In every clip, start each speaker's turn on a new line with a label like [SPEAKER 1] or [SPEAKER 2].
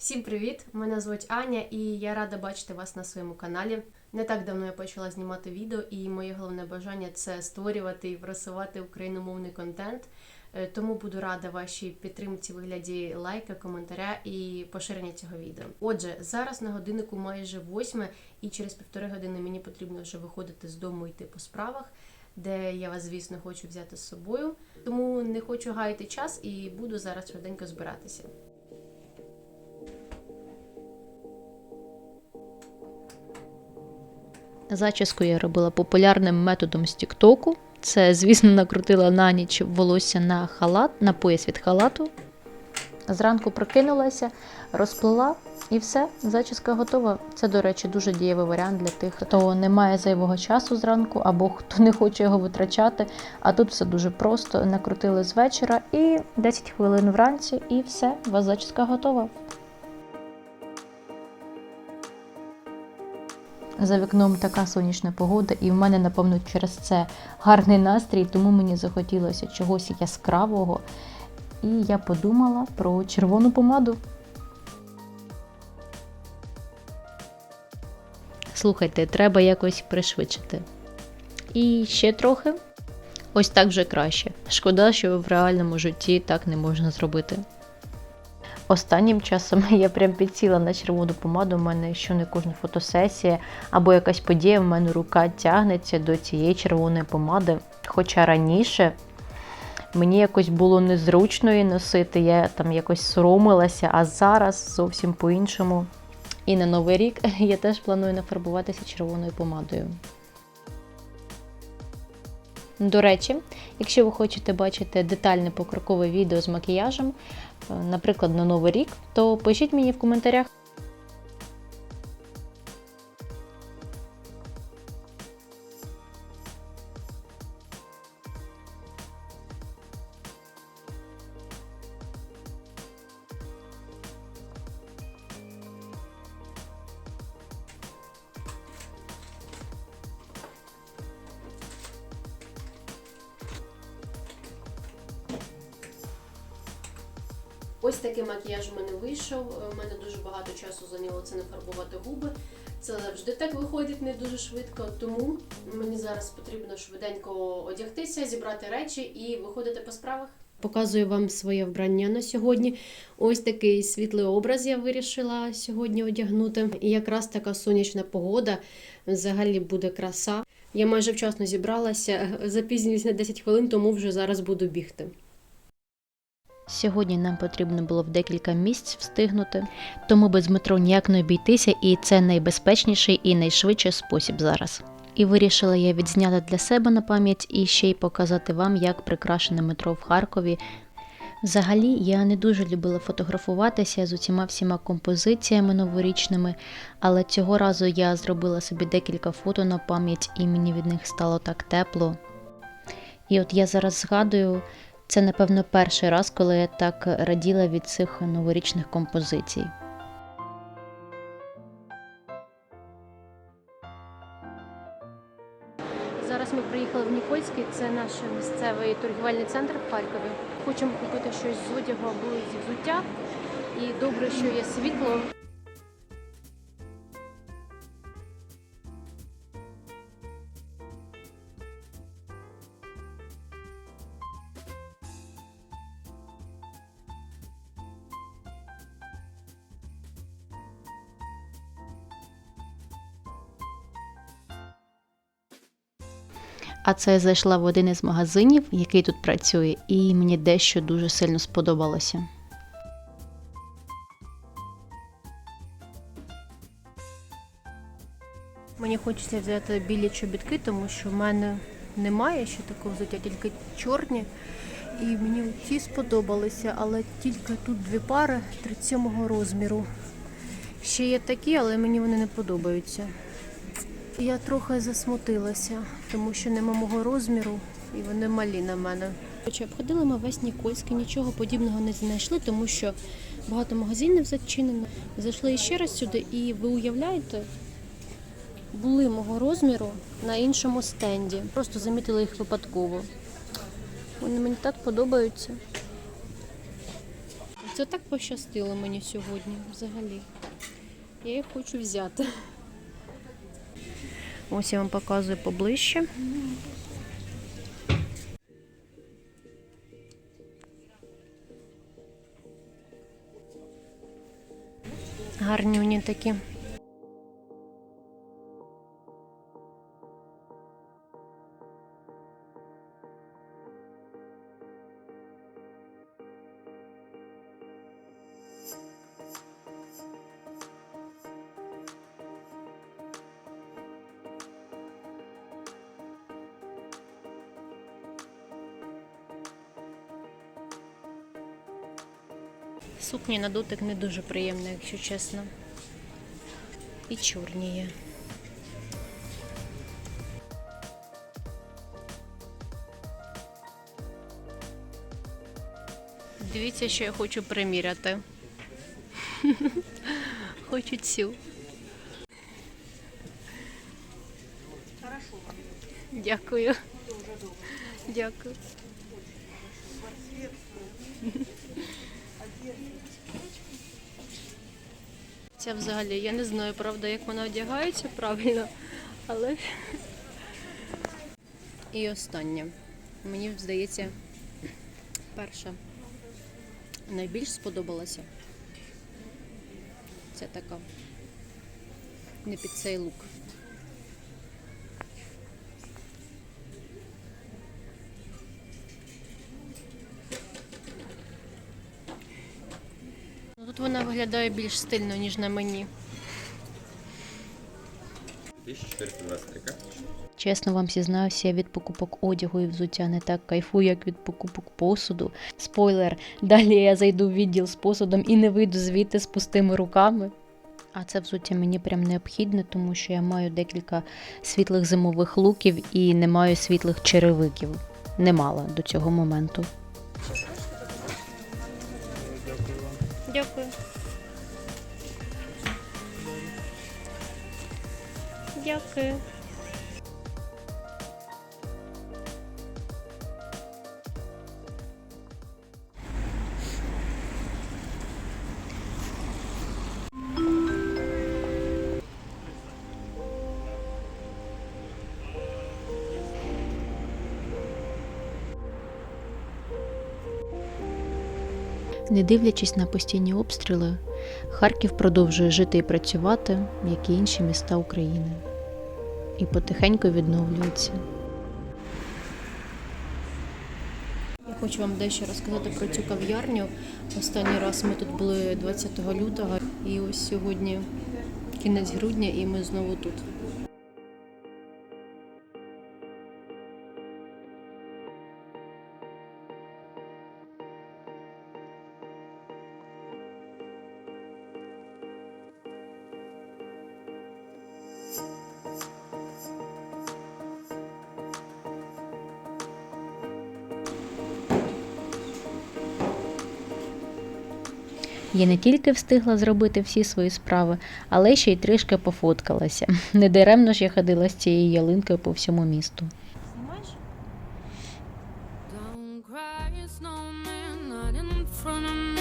[SPEAKER 1] Всім привіт! Мене звуть Аня, і я рада бачити вас на своєму каналі. Не так давно я почала знімати відео, і моє головне бажання це створювати і просувати україномовний контент. Е, Тому буду рада вашій підтримці вигляді лайка, коментаря і поширення цього відео. Отже, зараз на годиннику майже восьме, і через півтори години мені потрібно вже виходити з дому йти по справах, де я вас, звісно, хочу взяти з собою. Тому не хочу гаяти час і буду зараз швиденько збиратися.
[SPEAKER 2] Зачіску я робила популярним методом з Тіктоку. Це, звісно, накрутила на ніч волосся на халат, на пояс від халату. Зранку прокинулася, розплела і все, зачіска готова. Це, до речі, дуже дієвий варіант для тих, хто не має зайвого часу зранку або хто не хоче його витрачати. А тут все дуже просто. Накрутили з вечора і 10 хвилин вранці, і все, у вас зачіска готова. За вікном така сонячна погода, і в мене, напевно, через це гарний настрій, тому мені захотілося чогось яскравого. І я подумала про червону помаду. Слухайте, треба якось пришвидшити. І ще трохи. Ось так вже краще. Шкода, що в реальному житті так не можна зробити. Останнім часом я прям підсіла на червону помаду. У мене що не кожна фотосесія або якась подія, в мене рука тягнеться до цієї червоної помади. Хоча раніше мені якось було незручно її носити, я там якось соромилася, а зараз зовсім по-іншому. І на новий рік я теж планую нафарбуватися червоною помадою. До речі, якщо ви хочете бачити детальне покрокове відео з макіяжем, е, наприклад, на Новий рік, то пишіть мені в коментарях.
[SPEAKER 1] Ось такий макіяж у мене вийшов. У мене дуже багато часу зайняло це нафарбувати губи. Це завжди так виходить не дуже швидко. Тому мені зараз потрібно швиденько одягтися, зібрати речі і виходити по справах. Показую вам своє вбрання на сьогодні. Ось такий світлий образ я вирішила сьогодні одягнути. І якраз така сонячна погода. Взагалі буде краса. Я майже вчасно зібралася, запізнююсь на 10 хвилин, тому вже зараз буду бігти.
[SPEAKER 2] Сьогодні нам потрібно було в декілька місць встигнути, тому без метро ніяк не обійтися, і це найбезпечніший і найшвидший спосіб зараз. І вирішила я відзняти для себе на пам'ять і ще й показати вам, як прикрашене метро в Харкові. Взагалі, я не дуже любила фотографуватися з усіма всіма композиціями новорічними, але цього разу я зробила собі декілька фото на пам'ять, і мені від них стало так тепло. І от я зараз згадую, це, напевно, перший раз, коли я так раділа від цих новорічних композицій.
[SPEAKER 1] Зараз ми приїхали в Нікольський, це наш місцевий торгівельний центр в Харкові. Хочемо купити щось з одягу або зі взуття. І добре, що є світло.
[SPEAKER 2] А це я зайшла в один із магазинів, який тут працює, і мені дещо дуже сильно сподобалося.
[SPEAKER 1] Мені хочеться взяти білі чобітки, тому що в мене немає ще такого взуття, тільки чорні. І мені ті сподобалися, але тільки тут дві пари 37 розміру. Ще є такі, але мені вони не подобаються. Я трохи засмутилася, тому що нема мого розміру і вони малі на мене. Хоча обходили ми весь Нікольський, нічого подібного не знайшли, тому що багато магазинів зачинено. Зайшли ще раз сюди, і ви уявляєте, були мого розміру на іншому стенді. Просто замітила їх випадково. Вони мені так подобаються. Це так пощастило мені сьогодні взагалі. Я їх хочу взяти. Ось я вам показую поближче. Гарні вони такі. Сукні на дотик не дуже приємна, якщо чесно. І чорні є. Дивіться, що я хочу приміряти. Хочу цю. Дякую. Дякую. Ця взагалі, я не знаю, правда, як вона одягається правильно, але. І останнє. Мені здається, перша найбільш сподобалася. Це така. Не під цей лук. Виглядає більш стильно, ніж на мені.
[SPEAKER 3] 1423.
[SPEAKER 2] Чесно вам зізнаюся, я від покупок одягу і взуття не так кайфую, як від покупок посуду. Спойлер, далі я зайду в відділ з посудом і не вийду звідти з пустими руками. А це взуття мені прям необхідне, тому що я маю декілька світлих зимових луків і не маю світлих черевиків. Не мала до цього моменту.
[SPEAKER 1] Дякую. Дякую.
[SPEAKER 2] Не дивлячись на постійні обстріли, Харків продовжує жити і працювати, як і інші міста України, і потихеньку відновлюється.
[SPEAKER 1] Я хочу вам дещо розказати про цю кав'ярню. Останній раз ми тут були 20 лютого, і ось сьогодні кінець грудня, і ми знову тут.
[SPEAKER 2] Я не тільки встигла зробити всі свої справи, але ще й трішки пофоткалася. Недаремно ж я ходила з цією ялинкою по всьому місту.
[SPEAKER 4] Don't cry, snowman, not in front of me.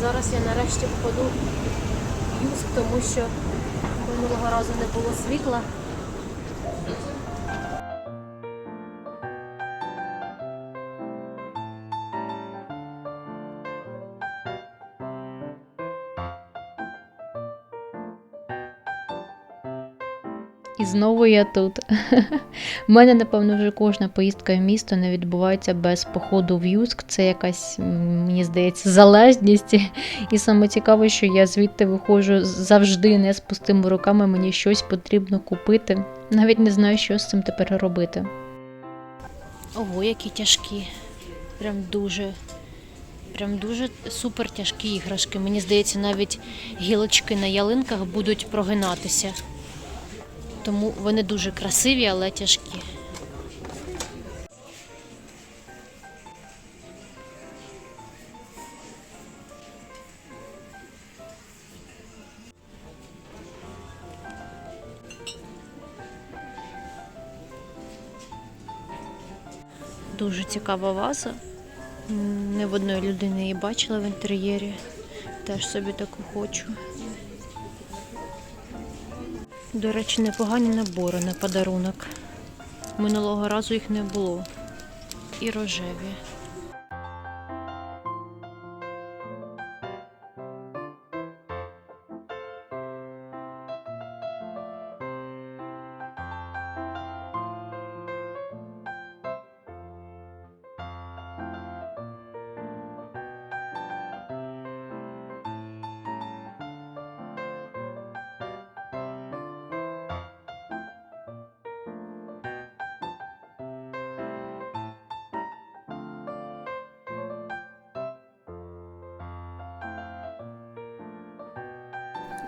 [SPEAKER 1] Зараз я нарешті юск, тому що минулого разу не було світла.
[SPEAKER 2] Знову я тут. У мене, напевно, вже кожна поїздка в місто не відбувається без походу в Юск. Це якась, мені здається, залежність. І саме цікаве, що я звідти виходжу завжди не з пустими руками, мені щось потрібно купити. Навіть не знаю, що з цим тепер робити. Ого, які тяжкі. Прям дуже. Прям дуже супер тяжкі іграшки. Мені здається, навіть гілочки на ялинках будуть прогинатися. Тому вони дуже красиві, але тяжкі. Дуже цікава ваза. Не в одної людини її бачила в інтер'єрі. Теж собі таку хочу. До речі, непогані набори на подарунок. Минулого разу їх не було. І рожеві.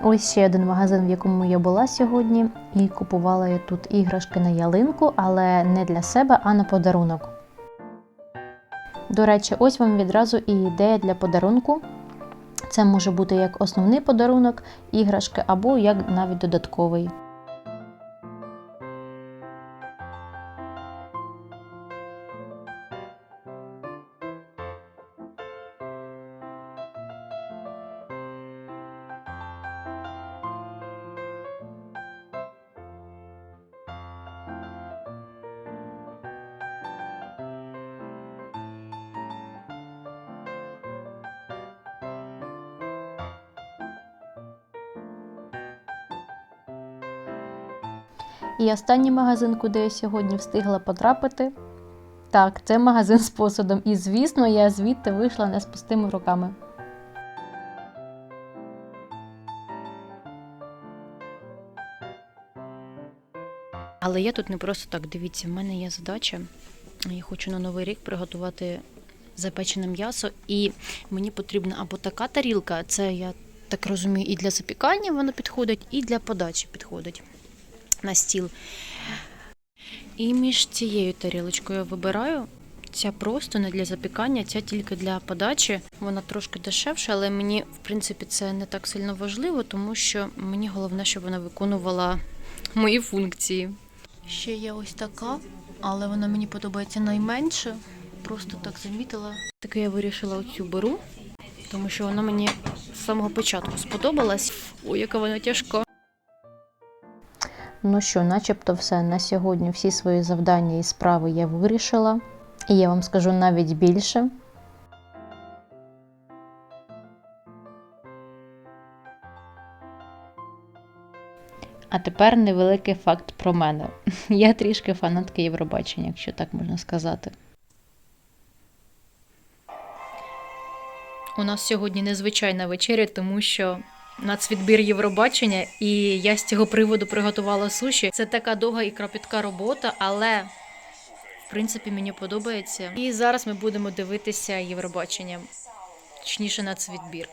[SPEAKER 2] Ось ще один магазин, в якому я була сьогодні, і купувала я тут іграшки на ялинку, але не для себе, а на подарунок. До речі, ось вам відразу і ідея для подарунку. Це може бути як основний подарунок іграшки, або як навіть додатковий. І останній магазин, куди я сьогодні встигла потрапити. Так, це магазин з посудом. І, звісно, я звідти вийшла не з пустими руками. Але я тут не просто так. Дивіться, в мене є задача. Я хочу на новий рік приготувати запечене м'ясо, і мені потрібна або така тарілка, це я так розумію, і для запікання воно підходить, і для подачі підходить на стіл. І між цією тарілочкою вибираю. Ця просто не для запікання, ця тільки для подачі. Вона трошки дешевша, але мені, в принципі, це не так сильно важливо, тому що мені головне, щоб вона виконувала мої функції. Ще є ось така, але вона мені подобається найменше. Просто так замітила. Таке я вирішила оцю беру, тому що вона мені з самого початку сподобалась. Ой, яка вона тяжка. Ну що, начебто все на сьогодні всі свої завдання і справи я вирішила. І я вам скажу навіть більше. А тепер невеликий факт про мене. Я трішки фанатка Євробачення, якщо так можна сказати. У нас сьогодні незвичайна вечеря, тому що нацвідбір Євробачення, і я з цього приводу приготувала суші. Це така довга і кропітка робота, але в принципі мені подобається. І зараз ми будемо дивитися Євробачення, точніше нацвідбір.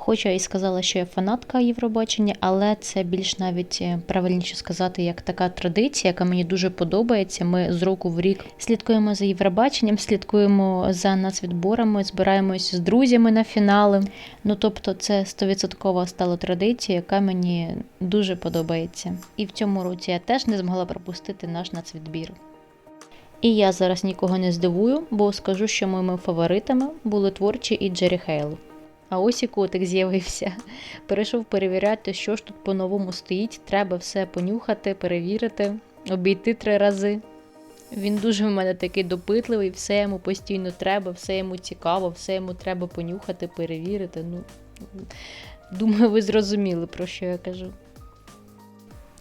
[SPEAKER 2] Хоч я і сказала, що я фанатка Євробачення, але це більш навіть е, правильніше сказати, як така традиція, яка мені дуже подобається. Ми з року в рік слідкуємо за Євробаченням, слідкуємо за нацвідборами, збираємось з друзями на фінали. Ну тобто, це стовідсотково стало традицією, яка мені дуже подобається. І в цьому році я теж не змогла пропустити наш нацвідбір. І я зараз нікого не здивую, бо скажу, що моїми фаворитами були творчі і Джері Хейл. А ось і котик з'явився. Перейшов перевіряти, що ж тут по-новому стоїть. Треба все понюхати, перевірити, обійти три рази. Він дуже в мене такий допитливий, все йому постійно треба, все йому цікаво, все йому треба понюхати, перевірити. Ну, думаю, ви зрозуміли, про що я кажу.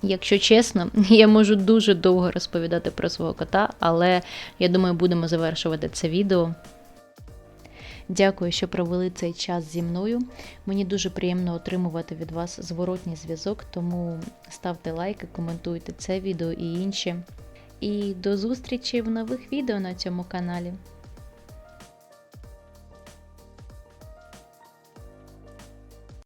[SPEAKER 2] Якщо чесно, я можу дуже довго розповідати про свого кота, але я думаю, будемо завершувати це відео. Дякую, що провели цей час зі мною. Мені дуже приємно отримувати від вас зворотній зв'язок, тому ставте лайки, коментуйте це відео і інші. І до зустрічі в нових відео на цьому каналі.